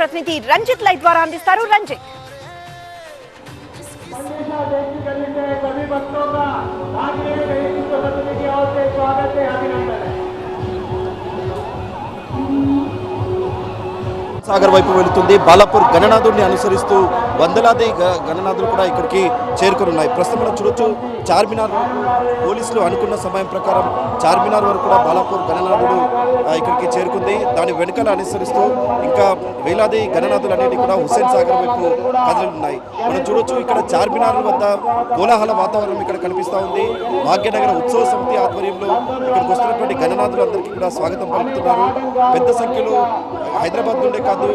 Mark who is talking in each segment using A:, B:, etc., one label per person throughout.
A: ప్రతినిధి రంజిత్ లై ద్వారా అందిస్తారు. రంజిత్.
B: సాగర్ వైపు వెళుతుంది. బాలాపూర్ గణనాథుడిని అనుసరిస్తూ వందలాది గణనాథులు కూడా ఇక్కడికి చేరుకున్నాయి ప్రస్తుతం మనం చూడొచ్చు చార్మినార్ పోలీసులు అనుకున్న సమయం ప్రకారం చార్మినార్ వరకు కూడా బాలాపూర్ గణనాథు ఇక్కడికి చేరుకుంది. దాని వెనుకల అనుసరిస్తూ ఇంకా వేలాది గణనాథులు అనేవి కూడా హుస్సేన్ సాగర్ వైపు కదలున్నాయి మనం చూడొచ్చు ఇక్కడ చార్మినార్ వద్ద కోలాహల వాతావరణం ఇక్కడ కనిపిస్తూ ఉంది. భాగ్యనగర ఉత్సవ సమితి ఆధ్వర్యంలో ఇక్కడికి వస్తున్నటువంటి గణనాథులందరికీ కూడా స్వాగతం పలుకుతున్నారు. పెద్ద సంఖ్యలో హైదరాబాద్ నుండే కాదు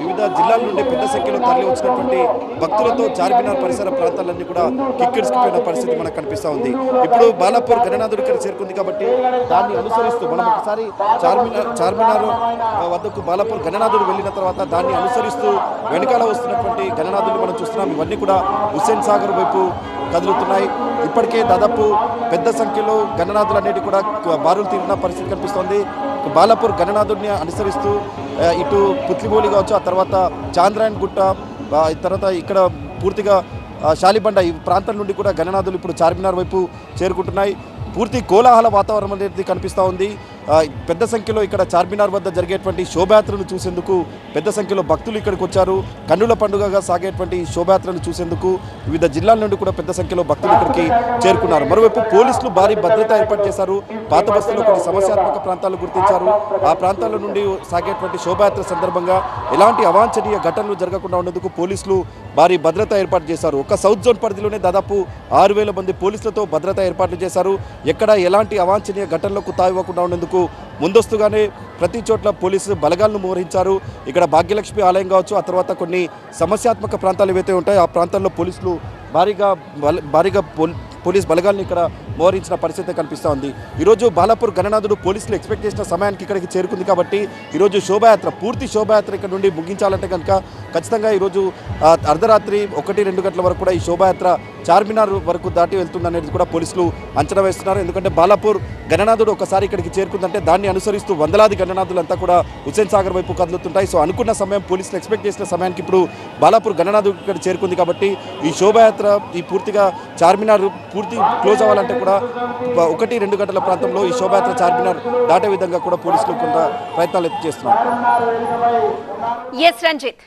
B: వివిధ జిల్లాల నుండి పెద్ద సంఖ్యలో తరలి వచ్చినటువంటి భక్తులతో చార్మినార్ పరిసర ప్రాంతాలన్నీ కూడా కిక్కిడ్చుకుపోయిన పరిస్థితి మనకు కనిపిస్తూ ఉంది. ఇప్పుడు బాలాపూర్ గణనాథుడు ఇక్కడ చేరుకుంది కాబట్టి దాన్ని అనుసరిస్తూ మనం ఒకసారి చార్మినార్ చార్మినార్ వద్దకు బాలాపూర్ గణనాథుడు వెళ్ళిన తర్వాత దాన్ని అనుసరిస్తూ వెనకాల వస్తున్నటువంటి గణనాథుడిని మనం చూస్తున్నాం. ఇవన్నీ కూడా హుస్సేన్ సాగర్ వైపు కదులుతున్నాయి. ఇప్పటికే దాదాపు పెద్ద సంఖ్యలో గణనాథులు అనేవి కూడా బారులు తీరిన పరిస్థితి కనిపిస్తోంది. బాలాపూర్ గణనాథుడిని అనుసరిస్తూ ఇటు పుత్లిగోలి కావచ్చు ఆ తర్వాత చాంద్రాయన్ గుట్ట తర్వాత ఇక్కడ పూర్తిగా శాలిబండ ఈ ప్రాంతం నుండి కూడా గణనాథులు ఇప్పుడు చార్మినార్ వైపు చేరుకుంటున్నాయి. పూర్తి కోలాహల వాతావరణం అనేది కనిపిస్తూ ఉంది. పెద్ద సంఖ్యలో ఇక్కడ చార్మినార్ వద్ద జరిగేటువంటి శోభయాత్రను చూసేందుకు పెద్ద సంఖ్యలో భక్తులు ఇక్కడికి వచ్చారు. కన్నుల పండుగగా సాగేటువంటి శోభయాత్రను చూసేందుకు వివిధ జిల్లాల నుండి కూడా పెద్ద సంఖ్యలో భక్తులు ఇక్కడికి చేరుకున్నారు. మరోవైపు పోలీసులు భారీ భద్రత ఏర్పాటు చేశారు. పాత బస్సులో కొన్ని సమస్యాత్మక ప్రాంతాలు గుర్తించారు. ఆ ప్రాంతాల నుండి సాగేటువంటి శోభయాత్ర సందర్భంగా ఎలాంటి అవాంఛనీయ ఘటనలు జరగకుండా ఉండేందుకు పోలీసులు భారీ భద్రత ఏర్పాటు చేశారు. ఒక సౌత్ జోన్ పరిధిలోనే దాదాపు ఆరు వేల మంది పోలీసులతో భద్రత ఏర్పాట్లు చేశారు. ఎక్కడ ఎలాంటి అవాంఛనీయ ఘటనలకు తావివ్వకుండా ఉండేందుకు ముందస్తుగానే ప్రతి చోట్ల పోలీసు బలగాలను మోహరించారు. ఇక్కడ భాగ్యలక్ష్మి ఆలయం కావచ్చు ఆ తర్వాత కొన్ని సమస్యాత్మక ప్రాంతాలు ఏవైతే ఉంటాయో ఆ ప్రాంతాల్లో పోలీసులు భారీగా బల- భారీగా పోలీస్ బలగాలను ఇక్కడ మోహరించిన పరిస్థితి కనిపిస్తూ ఉంది. ఈరోజు బాలాపూర్ గణనాథుడు పోలీసులు ఎక్స్పెక్ట్ చేసిన సమయానికి ఇక్కడికి చేరుకుంది కాబట్టి ఈరోజు శోభాయాత్ర పూర్తి శోభాయాత్ర ఇక్కడ నుండి ముగించాలంటే కనుక ఖచ్చితంగా ఈరోజు అర్ధరాత్రి ఒకటి రెండు గంటల వరకు కూడా ఈ శోభాయాత్ర చార్మినార్ వరకు దాటి వెళ్తుందనేది కూడా పోలీసులు అంచనా వేస్తున్నారు. ఎందుకంటే బాలాపూర్ గణనాథుడు ఒకసారి ఇక్కడికి చేరుకుందంటే దాన్ని అనుసరిస్తూ వందలాది గణనాథులంతా కూడా హుస్సేన్ సాగర్ వైపు కదులుతుంటాయి. సో అనుకున్న సమయం పోలీసులు ఎక్స్పెక్ట్ చేసిన సమయానికి ఇప్పుడు బాలాపూర్ గణనాథుడు ఇక్కడ చేరుకుంది కాబట్టి ఈ శోభాయాత్ర ఈ పూర్తిగా చార్మినార్ పూర్తి క్లోజ్ అవ్వాలంటే కూడా ఒకటి రెండు గంటల ప్రాంతంలో ఈ శోభాయాత్ర చార్మినార్ దాటే విధంగా కూడా పోలీసులు కొంత ప్రయత్నాలు చేస్తున్నారు.
A: ఎస్ రంజిత్